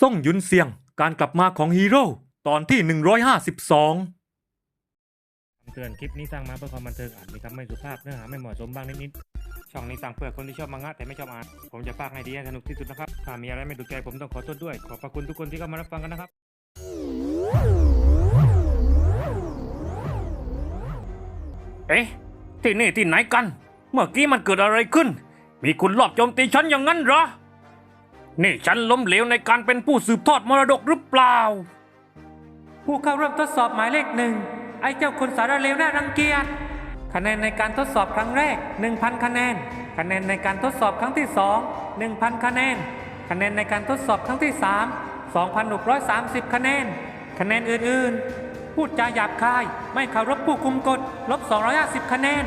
ส่งยุนเซียง การกลับมาของฮีโร่ ตอนที่ 152คำเตือนคลิปนี้สร้างมาเพื่อความบันเทิงอาจมีคำไม่สุภาพเนื้อหาไม่เหมาะสมบ้างนิดๆ ช่องนี้สั่งเพื่อคนที่ชอบมังงะแต่ไม่ชอบอ่าน ผมจะพากให้ดีให้สนุกที่สุดนะครับ ถ้ามีอะไรไม่ถูกใจผมต้องขอโทษด้วย ขอบพระคุณทุกคนที่เข้ามารับฟังกันนะครับ เอ๊ะ ที่นี่ที่ไหนกัน เมื่อกี้มันเกิดอะไรขึ้น มีคุณลอบโจมตีฉันอย่างนั้นเหรอ นี่ฉันล้มเหลวในการเป็นผู้สืบทอดมรดกหรือเปล่า ผู้เข้าร่วมทดสอบหมายเลขหนึ่งไอ้เจ้าคนสารเลวน่ารังเกียจคะแนนในการทดสอบครั้งแรก 1,000 คะแนน คะแนนในการทดสอบครั้งที่ 2 1,000 คะแนน คะแนนในการทดสอบครั้งที่ 3 2,630 คะแนน คะแนนอื่นๆ พูดจาหยาบคาย ไม่เคารพผู้คุมกฎลบ 250 คะแนน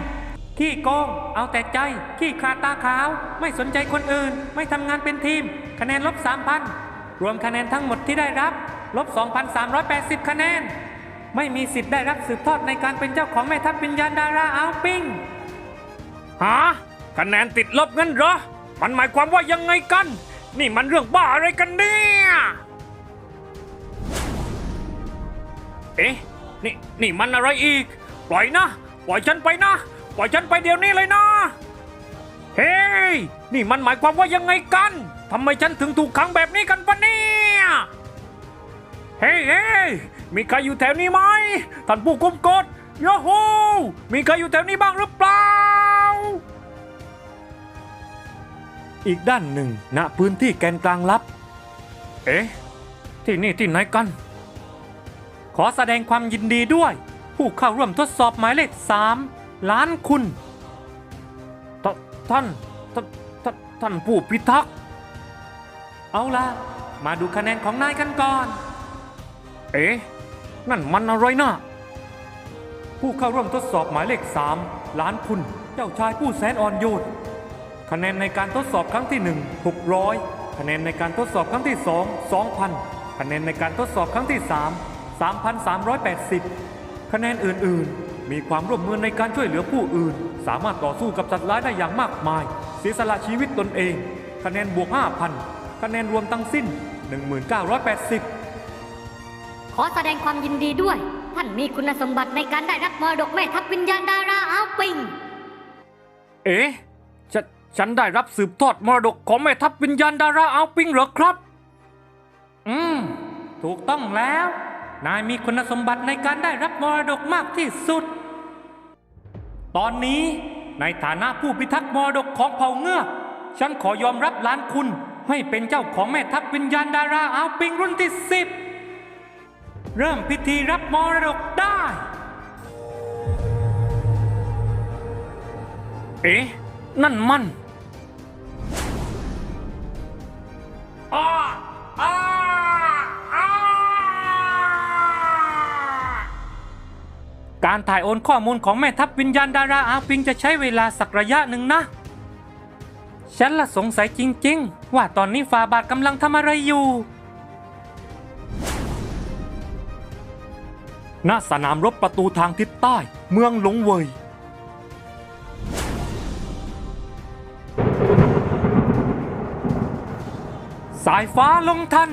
ขี้โกง เอาแต่ใจ ขี้คาดตาขาว ไม่สนใจคนอื่น ไม่ทำงานเป็นทีม คะแนนลบ 3,000 รวมคะแนนทั้งหมดที่ได้รับลบ 2,380 คะแนน ไม่มีสิทธิ์ได้รับสืบทอดในการเป็นเจ้าของแม่ทัพวิญญาณดาราเอาปิ้งฮะคะแนนติดลบงั้นเหรอ มันหมายความว่ายังไงกัน นี่มันเรื่องบ้าอะไรกันเนี่ยเอ๊ะนี่นี่มันอะไรอีก ปล่อยนะ ปล่อยฉันไปนะ ปล่อยฉันไปเดี๋ยวนี้เลยนะ เฮ้ยนี่มันหมายความว่ายังไงกัน ทำไมฉันถึงถูกขังแบบนี้กันปะเนี่ยเฮ้ยเฮ้ยมีใครอยู่แถวนี้ไหมท่านผู้กุมกฎโยโฮมีใครอยู่แถวนี้บ้างหรือเปล่า อีกด้านหนึ่งณพื้นที่แกนกลางลับ เอ๊ะ ที่นี่ที่ไหนกัน ขอแสดงความยินดีด้วย ผู้เข้าร่วมทดสอบหมายเลขสามล้านคุณทท่านท่าน ท่าน ท่านผู้พิทักษ์ เอาล่ะ มาดูคะแนนของนายกันก่อน เอ๊ะ นั่นมันอะไรนะผู้เข้าร่วมทดสอบหมายเลข 3 ล้านคุณ เจ้าชายผู้แสนอ่อนโยนคะแนนในการทดสอบครั้งที่ 1 600 คะแนนในการทดสอบครั้งที่ 2 2,000 คะแนนในการทดสอบครั้งที่ 3 3,380 คะแนนอื่น ๆ มีความร่วมมือในการช่วยเหลือผู้อื่น สามารถต่อสู้กับสัตว์ร้ายได้อย่างมากมาย เสียสละชีวิตตนเอง คะแนนบวก 5,000 คะแนนรวมทั้งสิ้น 1980 ขอแสดงความยินดีด้วย ท่านมีคุณสมบัติในการได้รับมรดกแม่ทัพวิญญาณดาราอาปิง เอ๊ะฉนฉันได้รับสืบทอดมรดกของแม่ทัพวิญญาณดาราอัลปิงเหรอครับ อืม ถูกต้องแล้ว นายมีคุณสมบัติในการได้รับมรดกมากที่สุด ตอนนี้ในฐานะผู้พิทักษ์มรดกของเผ่าเงือกฉันขอยอมรับล้านคุณ ให้เป็นเจ้าของแม่ทัพวิญญาณดาราอาปิงรุ่นที่สิบเริ่มพิธีรับมรดกได้ เอ๊ะ นั่นมันอ้าอ้าอ้าการถ่ายโอนข้อมูลของแม่ทัพวิญญาณดาราอาปิงจะใช้เวลาสักระยะหนึ่งนะ ฉันละสงสัยจริง ๆ ว่าตอนนี้ฟาบาทกำลังทำอะไรอยู่ ณ สนามรบประตูทางทิศใต้ เมืองหลงเวยสายฟ้าลงทัน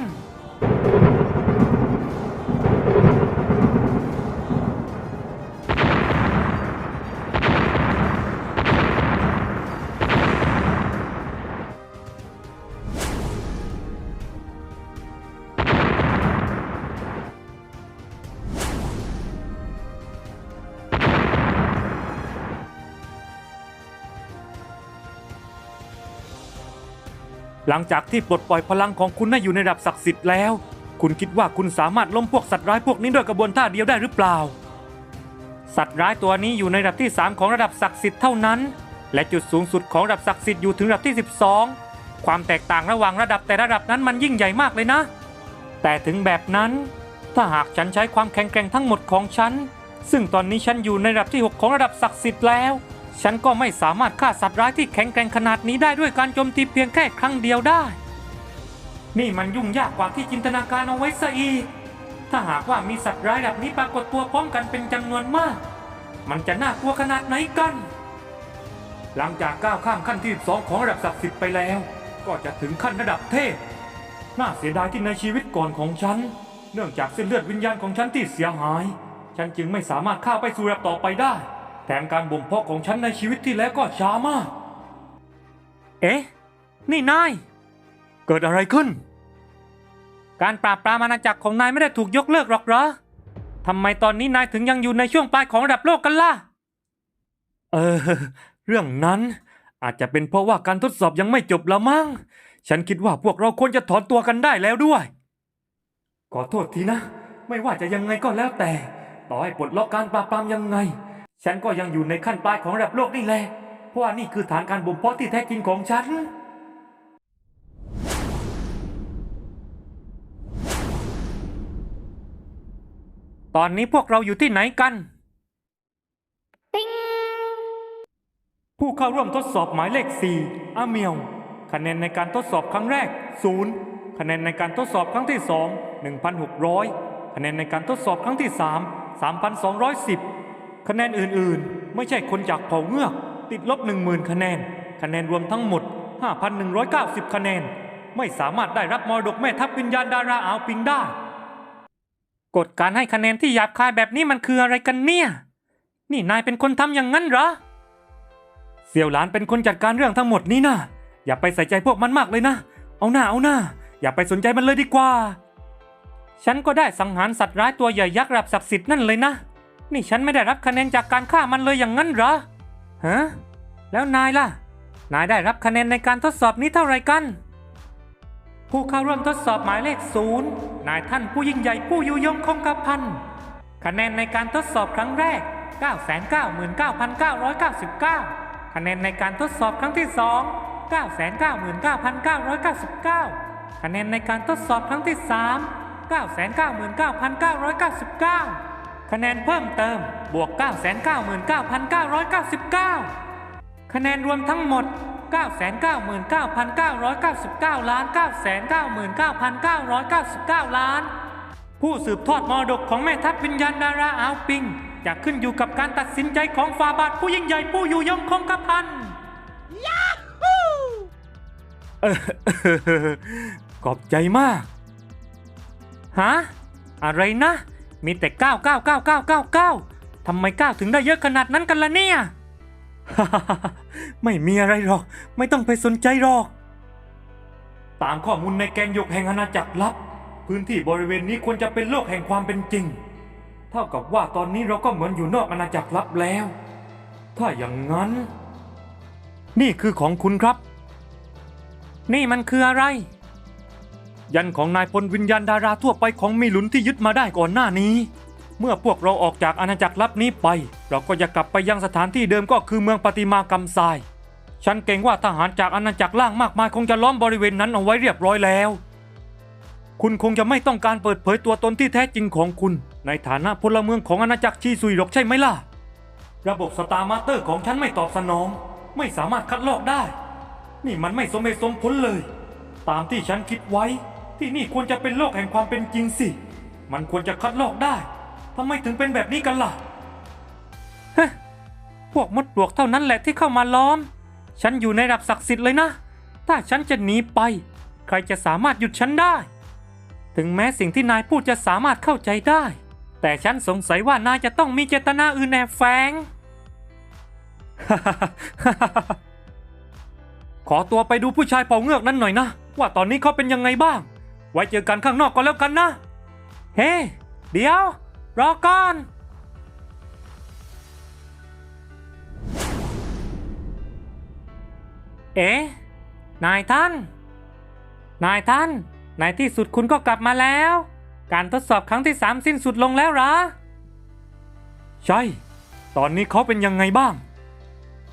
หลังจากที่ปลดปล่อยพลังของคุณให้อยู่ในระดับศักดิ์สิทธิ์แล้ว คุณคิดว่าคุณสามารถล้มพวกสัตว์ร้ายพวกนี้ด้วยกระบวนท่าเดียวได้หรือเปล่า สัตว์ร้ายตัวนี้อยู่ในระดับที่ 3 ของระดับศักดิ์สิทธิ์เท่านั้น และจุดสูงสุดของระดับศักดิ์สิทธิ์อยู่ถึงระดับที่ 12 ความแตกต่างระหว่างระดับแต่ระดับนั้นมันยิ่งใหญ่มากเลยนะ แต่ถึงแบบนั้น ถ้าหากฉันใช้ความแข็งแกร่งทั้งหมดของฉัน ซึ่งตอนนี้ฉันอยู่ในระดับที่ 6 ของระดับศักดิ์สิทธิ์แล้ว ฉันก็ไม่สามารถฆ่าสัตว์ร้ายที่แข็งแกร่งขนาดนี้ได้ด้วยการโจมตีเพียงแค่ครั้งเดียวได้ นี่มันยุ่งยากกว่าที่จินตนาการเอาไว้ซะอีก ถ้าหากว่ามีสัตว์ร้ายแบบนี้ปรากฏตัวพร้อมกันเป็นจำนวนมาก มันจะน่ากลัวขนาดไหนกัน หลังจากก้าวข้ามขั้นที่2ของระดับศักดิ์สิทธิ์ไปแล้ว ก็จะถึงขั้นระดับเทพ น่าเสียดายที่ในชีวิตก่อนของฉัน เนื่องจากเส้นเลือดวิญญาณของฉันที่เสียหาย ฉันจึงไม่สามารถข้าไปสู่ระดับต่อไปได้ แถมการบ่มเพาะของฉันในชีวิตที่แล้วก็ช้ามาก เอ๊ะ นี่นาย เกิดอะไรขึ้น การปราบปรามอาณาจักรของนายไม่ได้ถูกยกเลิกหรอกเหรอทำไมตอนนี้นายถึงยังอยู่ในช่วงปลายของระดับโลกกันล่ะ เออ เรื่องนั้นอาจจะเป็นเพราะว่าการทดสอบยังไม่จบละมั้ง ฉันคิดว่าพวกเราควรจะถอนตัวกันได้แล้วด้วย ขอโทษทีนะ ไม่ว่าจะยังไงก็แล้วแต่ ต่อให้ปลดล็อกการปราบปรามยังไง ฉันก็ยังอยู่ในขั้นปลายของระดับโลกนี่แหละ เพราะว่านี่คือฐานการบ่มเพาะที่แท้จริงของฉัน ตอนนี้พวกเราอยู่ที่ไหนกัน ผู้เข้าร่วมทดสอบหมายเลข 4อาเมียว คะแนนในการทดสอบครั้งแรก 0 คะแนนในการทดสอบครั้งที่ 2 1,600 คะแนนในการทดสอบครั้งที่ 3 3,210 คะแนนอื่นๆ ไม่ใช่คนจากเผ่าเงือก ติดลบ 10,000 คะแนน คะแนนรวมทั้งหมด 5,190 คะแนน ไม่สามารถได้รับมรดกแม่ทัพวิญญาณดาราอาวปิงได้กฎการให้คะแนนที่หยาบคายแบบนี้มันคืออะไรกันเนี่ย นี่นายเป็นคนทำอย่างนั้นเหรอ เสี่ยวหลานเป็นคนจัดการเรื่องทั้งหมดนี้นะอย่าไปใส่ใจพวกมันมากเลยนะ เอาหน้าเอาหน้า อย่าไปสนใจมันเลยดีกว่า ฉันก็ได้สังหารสัตว์ร้ายตัวใหญ่ยักษ์ระดับศักดิ์สิทธิ์นั่นเลยนะ นี่ฉันไม่ได้รับคะแนนจากการฆ่ามันเลยอย่างนั้นเหรอ ฮะ แล้วนายล่ะ นายได้รับคะแนนในการทดสอบนี้เท่าไรกัน ผู้เข้าร่วมทดสอบหมายเลขศูนย์นายท่านผู้ยิ่งใหญ่ผู้ยุยงคงกระพัน คะแนนในการทดสอบครั้งแรก 999,999 คะแนนในการทดสอบครั้งที่2 999,999 คะแนนในการทดสอบครั้งที่3 999,999 คะแนนเพิ่มเติมบวก 999,999 คะแนนรวมทั้งหมด 999,999 ล้าน 999,999 ล้าน ผู้สืบทอดมรดกของแม่ทัพวิญญาณดาราอาวปิง จะขึ้นอยู่กับการตัดสินใจของฟาบาทผู้ยิ่งใหญ่ผู้อยู่ยงคงกระพันขอบใจมาก ฮะ อะไรนะ มีแต่ 9999999ทำไม9ถึงได้เยอะขนาดนั้นกันล่ะเนี่ย ไม่มีอะไรหรอก ไม่ต้องไปสนใจหรอก ตามข้อมูลในแกนยกแห่งอาณาจักรลับ พื้นที่บริเวณนี้ควรจะเป็นโลกแห่งความเป็นจริง เท่ากับว่าตอนนี้เราก็เหมือนอยู่นอกอาณาจักรลับแล้ว ถ้าอย่างนั้น นี่คือของคุณครับ นี่มันคืออะไร ยันของนายพลวิญญาณดาราทั่วไปของมีหลุนที่ยึดมาได้ก่อนหน้านี้ เมื่อพวกเราออกจากอาณาจักรลับนี้ไป เราก็จะกลับไปยังสถานที่เดิมก็คือเมืองปฏิมากรรมทราย ฉันเกรงว่าทหารจากอาณาจักรล่างมากมายคงจะล้อมบริเวณนั้นเอาไว้เรียบร้อยแล้ว คุณคงจะไม่ต้องการเปิดเผยตัวตนที่แท้จริงของคุณ ในฐานะพลเมืองของอาณาจักรชีซุยหรอกใช่ไหมล่ะ ระบบสตาร์มาสเตอร์ของฉันไม่ตอบสนอง ไม่สามารถคัดลอกได้ นี่มันไม่สมเหตุสมผลเลย ตามที่ฉันคิดไว้ ที่นี่ควรจะเป็นโลกแห่งความเป็นจริงสิ มันควรจะคัดลอกได้ทำไมถึงเป็นแบบนี้กันล่ะฮพวกมดปลวกเท่านั้นแหละที่เข้ามาล้อม ฉันอยู่ในระดับศักดิ์สิทธิ์เลยนะ ถ้าฉันจะหนีไป ใครจะสามารถหยุดฉันได้ ถึงแม้สิ่งที่นายพูดจะสามารถเข้าใจได้ แต่ฉันสงสัยว่านายจะต้องมีเจตนาอื่นแอบแฝง ขอตัวไปดูผู้ชายเผ่าเงือกนั้นหน่อยนะ ว่าตอนนี้เขาเป็นยังไงบ้าง ไว้เจอกันข้างนอกก็แล้วกันนะ เฮ้ เดี๋ยว รอก่อนเอ๊ะนายท่าน นายท่าน ในที่สุดคุณก็กลับมาแล้ว การทดสอบครั้งที่สามสิ้นสุดลงแล้วหรอ ใช่ ตอนนี้เขาเป็นยังไงบ้าง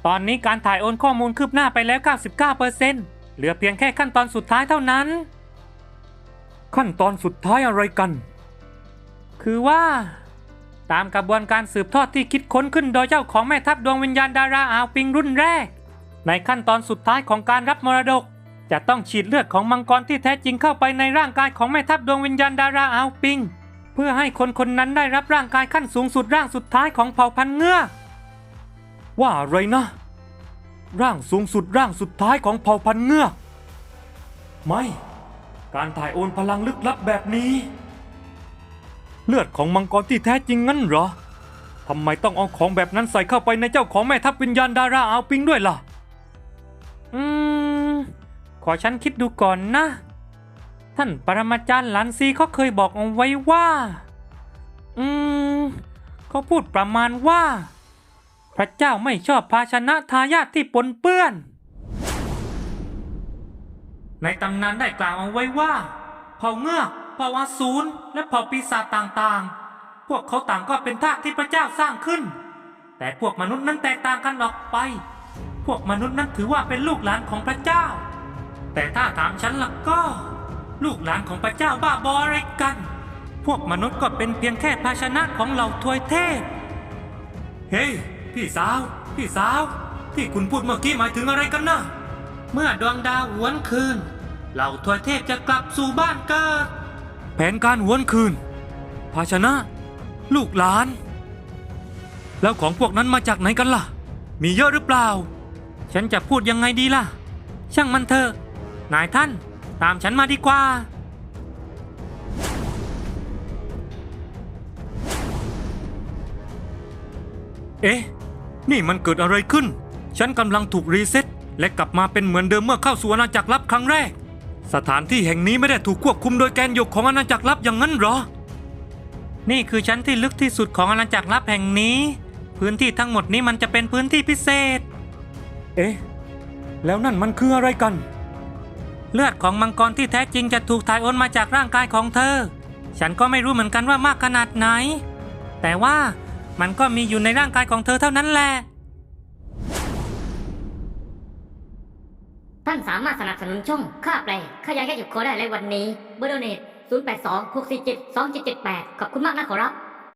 ตอนนี้การถ่ายโอนข้อมูลคืบหน้าไปแล้ว 99%เหลือเพียงแค่ขั้นตอนสุดท้ายเท่านั้น ขั้นตอนสุดท้ายอะไรกัน คือว่า ตามกระบวนการสืบทอดที่คิดค้นขึ้นโดยเจ้าของแม่ทัพดวงวิญญาณดาราอาวปิงรุ่นแรก ในขั้นตอนสุดท้ายของการรับมรดก จะต้องฉีดเลือดของมังกรที่แท้จริงเข้าไปในร่างกายของแม่ทัพดวงวิญญาณดาราอาวปิง เพื่อให้คนคนนั้นได้รับร่างกายขั้นสูงสุดร่างสุดท้ายของเผ่าพันธุ์เงือกว่าอะไรนะ ร่างสูงสุดร่างสุดท้ายของเผ่าพันธุ์เงือกไม่ การถ่ายโอนพลังลึกลับแบบนี้ เลือดของมังกรที่แท้จริงงั้นเหรอทำไมต้องเอาของแบบนั้นใส่เข้าไปในเจ้าของแม่ทัพวิญญาณดาราอาปิงด้วยล่ะ อืม ขอฉันคิดดูก่อนนะ ท่านปรมาจารย์หลันซีเขาเคยบอกเอาไว้ว่า อืมเขาพูดประมาณว่า พระเจ้าไม่ชอบภาชนะทายาทที่ปนเปื้อน ในตำนานได้กล่าวเอาไว้ว่า เผ่าเงือกเผ่าอสูรและเผ่าปีศาจต่างๆ พวกเขาต่างก็เป็นทาสที่พระเจ้าสร้างขึ้น แต่พวกมนุษย์นั้นแตกต่างกันออกไป พวกมนุษย์นั้นถือว่าเป็นลูกหลานของพระเจ้า แต่ถ้าถามฉันล่ะก็ ลูกหลานของพระเจ้าบ้าบออะไรกัน พวกมนุษย์ก็เป็นเพียงแค่ภาชนะของเหล่าทวยเทพ เฮ้ยพี่สาว พี่สาว ที่คุณพูดเมื่อกี้หมายถึงอะไรกันนะ เมื่อดวงดาวหวนคืน เหล่าทวยเทพจะกลับสู่บ้านเกิด แผนการหวนคืน ภาชนะ ลูกหลาน แล้วของพวกนั้นมาจากไหนกันล่ะ มีเยอะหรือเปล่า ฉันจะพูดยังไงดีล่ะ ช่างมันเถอะ นายท่านตามฉันมาดีกว่า เอ๊ะ นี่มันเกิดอะไรขึ้น ฉันกำลังถูกรีเซ็ต และกลับมาเป็นเหมือนเดิมเมื่อเข้าสู่อาณาจักรลับครั้งแรก สถานที่แห่งนี้ไม่ได้ถูกควบคุมโดยแกนหยกของอาณาจักรลับอย่างนั้นเหรอ นี่คือชั้นที่ลึกที่สุดของอาณาจักรลับแห่งนี้ พื้นที่ทั้งหมดนี้มันจะเป็นพื้นที่พิเศษ เอ๊ะ แล้วนั่นมันคืออะไรกัน เลือดของมังกรที่แท้จริงจะถูกถ่ายโอนมาจากร่างกายของเธอ ฉันก็ไม่รู้เหมือนกันว่ามากขนาดไหน แต่ว่ามันก็มีอยู่ในร่างกายของเธอเท่านั้นแหละ ท่านสามารถสนับสนุนช่องค่าแปลขยายแค่หยุดคอได้ในวันนี้เบอร์โดเนต082 647 2778 ขอบคุณมากนะขอรับ